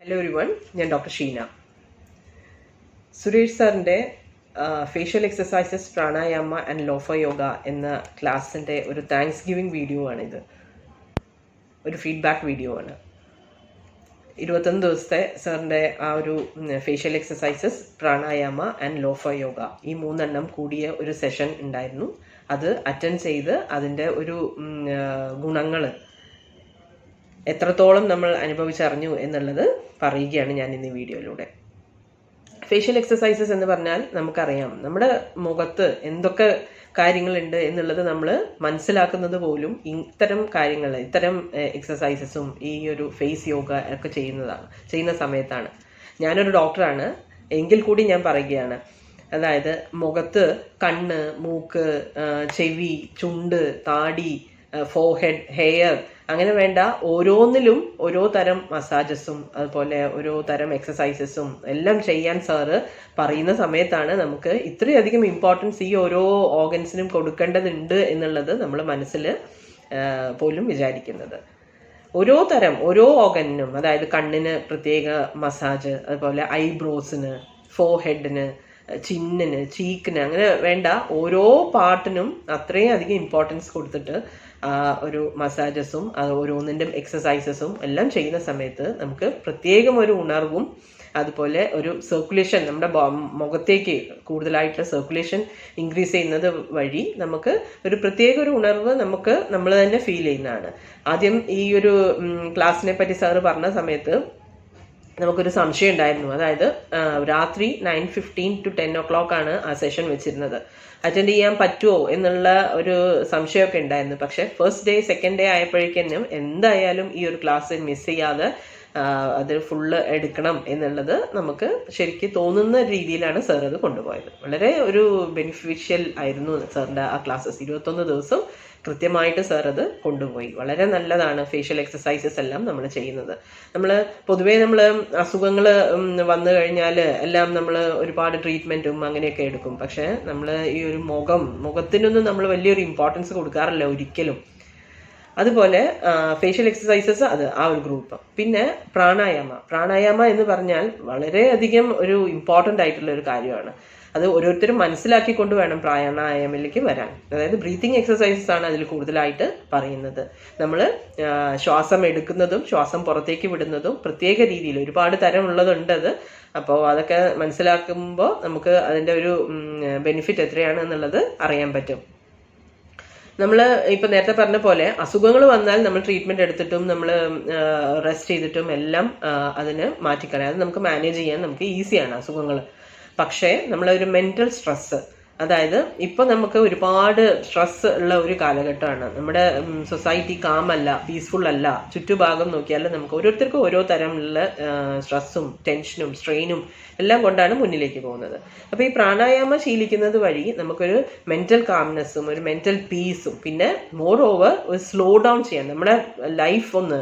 Hello everyone ഞാൻ doctor Sheena. Suresh സാറിന്റെ facial exercises pranayama and ലോഫ യോഗ എന്ന ക്ലാസ്സിന്റെ ഒരു താങ്ക്സ് ഗിവിംഗ് വീഡിയോ ആണിത്. ഒരു ഫീഡ്ബാക്ക് വീഡിയോ ആണ്. ഇരുപത്തൊന്ന് ദിവസത്തെ സാറിന്റെ ആ ഒരു ഫേഷ്യൽ എക്സസൈസസ് പ്രാണായാമ ആൻഡ് ലോഫ യോഗ ഈ മൂന്നെണ്ണം കൂടിയ ഒരു സെഷൻ ഉണ്ടായിരുന്നു. അത് അറ്റൻഡ് ചെയ്ത് അതിന്റെ ഒരു ഗുണങ്ങൾ എത്രത്തോളം നമ്മൾ അനുഭവിച്ചറിഞ്ഞു എന്നുള്ളത് പറയുകയാണ് ഞാൻ ഇന്ന് വീഡിയോയിലൂടെ. ഫേഷ്യൽ എക്സസൈസസ് എന്ന് പറഞ്ഞാൽ നമുക്കറിയാം നമ്മുടെ മുഖത്ത് എന്തൊക്കെ കാര്യങ്ങളുണ്ട് എന്നുള്ളത് നമ്മൾ മനസ്സിലാക്കുന്നത് പോലും ഇത്തരം കാര്യങ്ങൾ ഇത്തരം എക്സസൈസസും ഈ ഒരു ഫേസ് യോഗ ഒക്കെ ചെയ്യുന്നതാണ് ചെയ്യുന്ന സമയത്താണ്. ഞാനൊരു ഡോക്ടറാണ് എങ്കിൽ കൂടി ഞാൻ പറയുകയാണ്. അതായത് മുഖത്ത് കണ്ണ് മൂക്ക് ചെവി ചുണ്ട് താടി ഫോഹെഡ് ഹെയർ അങ്ങനെ വേണ്ട. ഓരോന്നിലും ഓരോ തരം മസാജസും അതുപോലെ ഓരോ തരം എക്സസൈസസും എല്ലാം ചെയ്യാൻ സാറ് പറയുന്ന സമയത്താണ് നമുക്ക് ഇത്രയധികം ഇമ്പോർട്ടൻസ് ഈ ഓരോ ഓർഗൻസിനും കൊടുക്കേണ്ടതുണ്ട് എന്നുള്ളത് നമ്മൾ മനസ്സിൽ പോലും വിചാരിക്കുന്നത്. ഓരോ തരം ഓരോ ഓർഗനിനും അതായത് കണ്ണിന് പ്രത്യേക മസാജ് അതുപോലെ ഐബ്രോസിന് ഫോഹെഡിന് ചിന്നിന് ചീക്കിന് അങ്ങനെ വേണ്ട ഓരോ പാർട്ടിനും അത്രയും അധികം ഇമ്പോർട്ടൻസ് കൊടുത്തിട്ട് ഒരു മസാജസും ഓരോന്നിന്റെ എക്സസൈസസും എല്ലാം ചെയ്യുന്ന സമയത്ത് നമുക്ക് പ്രത്യേകം ഒരു ഉണർവും അതുപോലെ ഒരു സർക്കുലേഷൻ നമ്മുടെ മുഖത്തേക്ക് കൂടുതലായിട്ടുള്ള സർക്കുലേഷൻ ഇൻക്രീസ് ചെയ്യുന്നത് വഴി നമുക്ക് ഒരു പ്രത്യേക ഒരു ഉണർവ് നമുക്ക് നമ്മൾ തന്നെ ഫീൽ ചെയ്യുന്നതാണ്. ആദ്യം ഈ ഒരു ക്ലാസ്സിനെ പറ്റി സാറ് പറഞ്ഞ സമയത്ത് നമുക്കൊരു സംശയം ഉണ്ടായിരുന്നു. അതായത് രാത്രി nine fifteen to ten o'clock ആണ് ആ സെഷൻ വെച്ചിരുന്നത്. അറ്റൻഡ് ചെയ്യാൻ പറ്റുമോ എന്നുള്ള ഒരു സംശയമൊക്കെ ഉണ്ടായിരുന്നു. പക്ഷെ ഫസ്റ്റ് ഡേ സെക്കൻഡ് ഡേ ആയപ്പോഴേക്കും എന്തായാലും ഈ ഒരു ക്ലാസ് മിസ് ചെയ്യാതെ അത് ഫുള്ള് എടുക്കണം എന്നുള്ളത് നമുക്ക് ശരിക്കും തോന്നുന്ന രീതിയിലാണ് സാർ അത് കൊണ്ടുപോയത്. വളരെ ഒരു ബെനിഫിഷ്യൽ ആയിരുന്നു സാറിന്റെ ആ ക്ലാസ്സസ് ഇരുപത്തൊന്ന് ദിവസം കൃത്യമായിട്ട് സാർ അത് കൊണ്ടുപോയി. വളരെ നല്ലതാണ് ഫേഷ്യൽ എക്സസൈസസ് എല്ലാം നമ്മൾ ചെയ്യുന്നത്. നമ്മൾ പൊതുവേ നമ്മൾ അസുഖങ്ങൾ വന്നു കഴിഞ്ഞാൽ എല്ലാം നമ്മൾ ഒരുപാട് ട്രീറ്റ്മെന്റും അങ്ങനെയൊക്കെ എടുക്കും. പക്ഷേ നമ്മൾ ഈ ഒരു മുഖം മുഖത്തിനൊന്നും നമ്മൾ വലിയൊരു ഇമ്പോർട്ടൻസ് കൊടുക്കാറില്ല ഒരിക്കലും. അതുപോലെ ഫേഷ്യൽ എക്സസൈസസ് അത് ആ ഒരു ഗ്രൂപ്പ് പിന്നെ പ്രാണായാമ. പ്രാണായാമ എന്ന് പറഞ്ഞാൽ വളരെയധികം ഒരു ഇമ്പോർട്ടന്റ് ആയിട്ടുള്ള ഒരു കാര്യമാണ്. അത് ഓരോരുത്തരും മനസ്സിലാക്കിക്കൊണ്ട് വേണം പ്രാണായാമയിലേക്ക് വരാൻ. അതായത് ബ്രീത്തിങ് എക്സസൈസസ് ആണ് അതിൽ കൂടുതലായിട്ട് പറയുന്നത്. നമ്മൾ ശ്വാസം എടുക്കുന്നതും ശ്വാസം പുറത്തേക്ക് വിടുന്നതും പ്രത്യേക രീതിയിൽ ഒരുപാട് തരം ഉള്ളതുണ്ട് അത്. അപ്പോൾ അതൊക്കെ മനസ്സിലാക്കുമ്പോൾ നമുക്ക് അതിന്റെ ഒരു ബെനിഫിറ്റ് എത്രയാണ് എന്നുള്ളത് അറിയാൻ പറ്റും. നമ്മൾ ഇപ്പം നേരത്തെ പറഞ്ഞ പോലെ അസുഖങ്ങൾ വന്നാൽ നമ്മൾ ട്രീറ്റ്മെന്റ് എടുത്തിട്ടും നമ്മൾ റെസ്റ്റ് ചെയ്തിട്ടും എല്ലാം അതിന് മാറ്റിക്കളയാം. അത് നമുക്ക് മാനേജ് ചെയ്യാൻ നമുക്ക് ഈസിയാണ് അസുഖങ്ങൾ പക്ഷേ നമ്മളൊരു മെന്റൽ സ്ട്രെസ്സ് അതായത് ഇപ്പൊ നമുക്ക് ഒരുപാട് സ്ട്രെസ് ഉള്ള ഒരു കാലഘട്ടമാണ്. നമ്മുടെ സൊസൈറ്റി കാമല്ല പീസ്ഫുൾ അല്ല ചുറ്റുഭാഗം നോക്കിയാൽ നമുക്ക് ഓരോരുത്തർക്കും ഓരോ തരമുള്ള സ്ട്രെസ്സും ടെൻഷനും സ്ട്രെയിനും എല്ലാം കൊണ്ടാണ് മുന്നിലേക്ക് പോകുന്നത്. അപ്പോൾ ഈ പ്രാണായാമ ശീലിക്കുന്നത് വഴി നമുക്കൊരു മെന്റൽ കാംനെസ്സും ഒരു മെന്റൽ പീസും പിന്നെ മോർ ഓവർ ഒരു സ്ലോ ഡൗൺ ചെയ്യാൻ നമ്മുടെ ലൈഫ് ഒന്ന്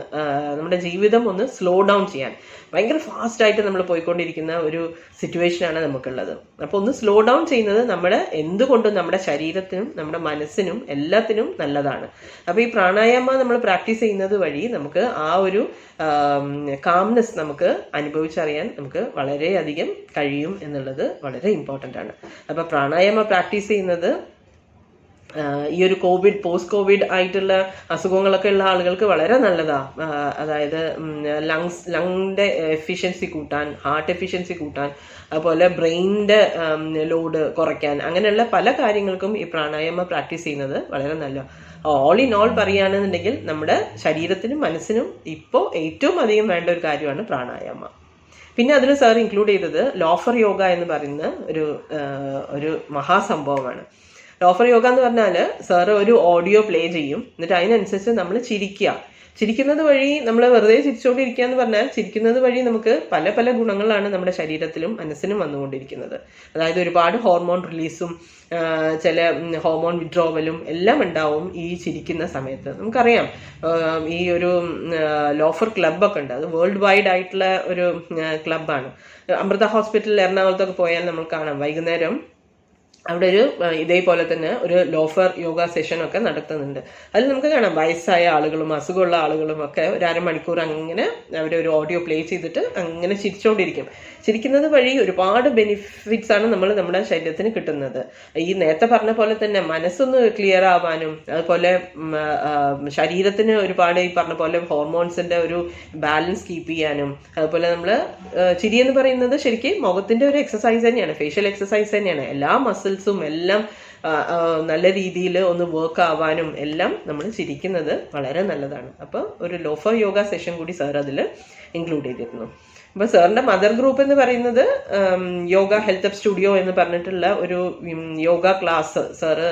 നമ്മുടെ ജീവിതം ഒന്ന് സ്ലോ ഡൗൺ ചെയ്യാൻ. ഭയങ്കര ഫാസ്റ്റ് ആയിട്ട് നമ്മൾ പോയിക്കൊണ്ടിരിക്കുന്ന ഒരു സിറ്റുവേഷനാണ് നമുക്കുള്ളത്. അപ്പോൾ ഒന്ന് സ്ലോ ഡൗൺ ചെയ്യുന്നത് നമ്മുടെ എന്തുകൊണ്ടും നമ്മുടെ ശരീരത്തിനും നമ്മുടെ മനസ്സിനും എല്ലാത്തിനും നല്ലതാണ്. അപ്പോൾ ഈ പ്രാണായാമ നമ്മൾ പ്രാക്ടീസ് ചെയ്യുന്നത് വഴി നമുക്ക് ആ ഒരു കാംനെസ് നമുക്ക് അനുഭവിച്ചറിയാൻ നമുക്ക് വളരെയധികം കഴിയും എന്നുള്ളത് വളരെ ഇമ്പോർട്ടന്റ് ആണ്. അപ്പോൾ പ്രാണായാമ പ്രാക്ടീസ് ചെയ്യുന്നത് ഈ ഒരു കോവിഡ് പോസ്റ്റ് കോവിഡ് ആയിട്ടുള്ള അസുഖങ്ങളൊക്കെ ഉള്ള ആളുകൾക്ക് വളരെ നല്ലതാ. അതായത് ലങ്സ് ലങ്ങിന്റെ എഫിഷ്യൻസി കൂട്ടാൻ ഹാർട്ട് എഫിഷ്യൻസി കൂട്ടാൻ അതുപോലെ ബ്രെയിനിന്റെ ലോഡ് കുറയ്ക്കാൻ അങ്ങനെയുള്ള പല കാര്യങ്ങൾക്കും ഈ പ്രാണായാമ പ്രാക്ടീസ് ചെയ്യുന്നത് വളരെ നല്ല ഓൾ ഇൻ ഓൾ പറയുകയാണെന്നുണ്ടെങ്കിൽ നമ്മുടെ ശരീരത്തിനും മനസ്സിനും ഇപ്പോൾ ഏറ്റവും അധികം വേണ്ട ഒരു കാര്യമാണ് പ്രാണായാമ. പിന്നെ അതിൽ സാർ ഇൻക്ലൂഡ് ചെയ്തത് ലോഫർ യോഗ എന്ന് പറയുന്ന ഒരു ഒരു മഹാസംഭവമാണ്. ലോഫർ യോഗ എന്ന് പറഞ്ഞാൽ സാറ് ഒരു ഓഡിയോ പ്ലേ ചെയ്യും. എന്നിട്ട് അതിനനുസരിച്ച് നമ്മൾ ചിരിക്കുക. ചിരിക്കുന്നത് വഴി നമ്മൾ വെറുതെ ചിരിച്ചുകൊണ്ടിരിക്കുക എന്ന് പറഞ്ഞാൽ ചിരിക്കുന്നത് വഴി നമുക്ക് പല പല ഗുണങ്ങളാണ് നമ്മുടെ ശരീരത്തിലും മനസ്സിനും വന്നുകൊണ്ടിരിക്കുന്നത്. അതായത് ഒരുപാട് ഹോർമോൺ റിലീസും ചില ഹോർമോൺ വിഡ്രോവലും എല്ലാം ഉണ്ടാവും ഈ ചിരിക്കുന്ന സമയത്ത്. നമുക്കറിയാം ഈ ഒരു ലോഫർ ക്ലബ്ബൊക്കെ ഉണ്ട്. അത് വേൾഡ് വൈഡ് ആയിട്ടുള്ള ഒരു ക്ലബ്ബാണ്. അമൃത ഹോസ്പിറ്റലിൽ എറണാകുളത്തൊക്കെ പോയാൽ നമ്മൾ കാണാം. വൈകുന്നേരം അവിടെ ഒരു ഇതേപോലെ തന്നെ ഒരു ലോഫർ യോഗ ഒക്കെ നടത്തുന്നുണ്ട്. അതിൽ നമുക്ക് കാണാം വയസ്സായ ആളുകളും അസുഖമുള്ള ആളുകളും ഒക്കെ ഒരു അരമണിക്കൂർ അങ്ങനെ അവർ ഒരു ഓഡിയോ പ്ലേ ചെയ്തിട്ട് അങ്ങനെ ചിരിച്ചുകൊണ്ടിരിക്കും ചിരിക്കുന്നത് വഴി ഒരുപാട് ബെനിഫിറ്റ്സ് ആണ് നമ്മൾ നമ്മുടെ ശരീരത്തിന് കിട്ടുന്നത്. ഈ നേരത്തെ പറഞ്ഞ പോലെ തന്നെ മനസ്സൊന്ന് ക്ലിയർ ആവാനും അതുപോലെ ശരീരത്തിന് ഒരുപാട് ഈ പറഞ്ഞ പോലെ ഹോർമോൺസിന്റെ ഒരു ബാലൻസ് കീപ്പ് ചെയ്യാനും അതുപോലെ നമ്മൾ ചിരി എന്ന് പറയുന്നത് ശരിക്കും മുഖത്തിന്റെ ഒരു എക്സസൈസ് തന്നെയാണ് ഫേഷ്യൽ എക്സസൈസ് തന്നെയാണ്. എല്ലാ മസിൽസും എല്ലാം നല്ല രീതിയിൽ ഒന്ന് വർക്ക് ആവാനും എല്ലാം നമ്മൾ ചിരിക്കുന്നത് വളരെ നല്ലതാണ്. അപ്പോൾ ഒരു ലോഫർ യോഗ സെഷൻ കൂടി സാർ അതിൽ ഇൻക്ലൂഡ് ചെയ്തിരുന്നു. അപ്പോൾ സാറിന്റെ മദർ ഗ്രൂപ്പ് എന്ന് പറയുന്നത് യോഗ ഹെൽത്ത് അപ്പ് സ്റ്റുഡിയോ എന്ന് പറഞ്ഞിട്ടുള്ള ഒരു യോഗ ക്ലാസ് സാറ്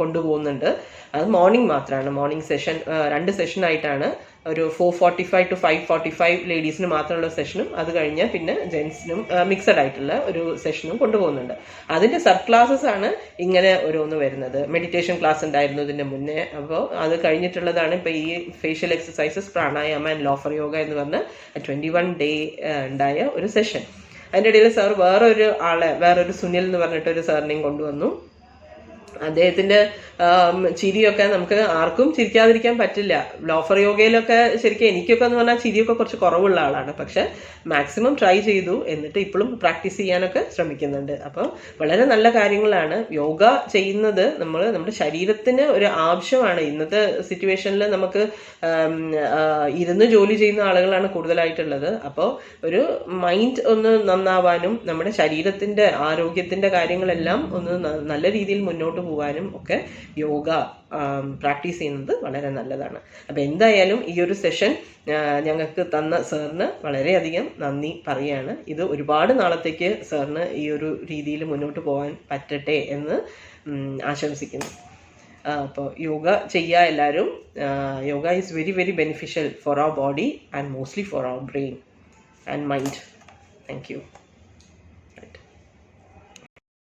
കൊണ്ടുപോകുന്നുണ്ട്. അത് മോർണിംഗ് മാത്രമാണ് മോർണിംഗ് സെഷൻ രണ്ട് സെഷൻ ആയിട്ടാണ് ഒരു four forty five to five forty five ലേഡീസിന് മാത്രമുള്ള സെഷനും അത് കഴിഞ്ഞ് പിന്നെ ജെൻസിനും മിക്സഡ് ആയിട്ടുള്ള ഒരു സെഷനും കൊണ്ടുപോകുന്നുണ്ട്. അതിന്റെ സബ് ക്ലാസ്സസ് ആണ് ഇങ്ങനെ ഓരോന്ന് വരുന്നത്. മെഡിറ്റേഷൻ ക്ലാസ് ഉണ്ടായിരുന്നു ഇതിന്റെ മുന്നേ. അപ്പോൾ അത് കഴിഞ്ഞിട്ടുള്ളതാണ് ഇപ്പൊ ഈ facial exercises pranayama and laughter yoga എന്ന് പറഞ്ഞ ട്വന്റി വൺ ഡേ ഉണ്ടായ ഒരു സെഷൻ അതിന്റെ ഇടയിൽ സാർ വേറൊരു ആളെ വേറൊരു സുനിൽ എന്ന് പറഞ്ഞിട്ട് ഒരു സാറിനെയും കൊണ്ടുവന്നു. അദ്ദേഹത്തിന്റെ ചിരിയൊക്കെ നമുക്ക് ആർക്കും ചിരിക്കാതിരിക്കാൻ പറ്റില്ല. ലോഫർ യോഗയിലൊക്കെ ശരിക്കും എനിക്കൊക്കെ എന്ന് പറഞ്ഞാൽ ചിരിയൊക്കെ കുറച്ച് കുറവുള്ള ആളാണ്. പക്ഷെ മാക്സിമം ട്രൈ ചെയ്തു. എന്നിട്ട് ഇപ്പോഴും പ്രാക്ടീസ് ചെയ്യാനൊക്കെ ശ്രമിക്കുന്നുണ്ട്. അപ്പോൾ വളരെ നല്ല കാര്യങ്ങളാണ്. യോഗ ചെയ്യുന്നത് നമ്മൾ നമ്മുടെ ശരീരത്തിന് ഒരു ആവശ്യമാണ്. ഇന്നത്തെ സിറ്റുവേഷനിൽ നമുക്ക് ഇരുന്ന് ജോലി ചെയ്യുന്ന ആളുകളാണ് കൂടുതലായിട്ടുള്ളത്. അപ്പോൾ ഒരു മൈൻഡ് ഒന്ന് നന്നാവാനും നമ്മുടെ ശരീരത്തിന്റെ ആരോഗ്യത്തിന്റെ കാര്യങ്ങളെല്ലാം ഒന്ന് നല്ല രീതിയിൽ മുന്നോട്ട് പോകാനും ഒക്കെ യോഗ പ്രാക്ടീസ് ചെയ്യുന്നത് വളരെ നല്ലതാണ്. അപ്പം എന്തായാലും ഈ ഒരു സെഷൻ ഞങ്ങൾക്ക് തന്ന സാറിന് വളരെയധികം നന്ദി പറയാണ്. ഇത് ഒരുപാട് നാളത്തേക്ക് സാറിന് ഈ ഒരു രീതിയിൽ മുന്നോട്ട് പോകാൻ പറ്റട്ടെ എന്ന് ആശംസിക്കുന്നു. അപ്പോൾ യോഗ ചെയ്യുക എല്ലാവരും yoga is very very beneficial for our body and mostly for our brain and mind thank you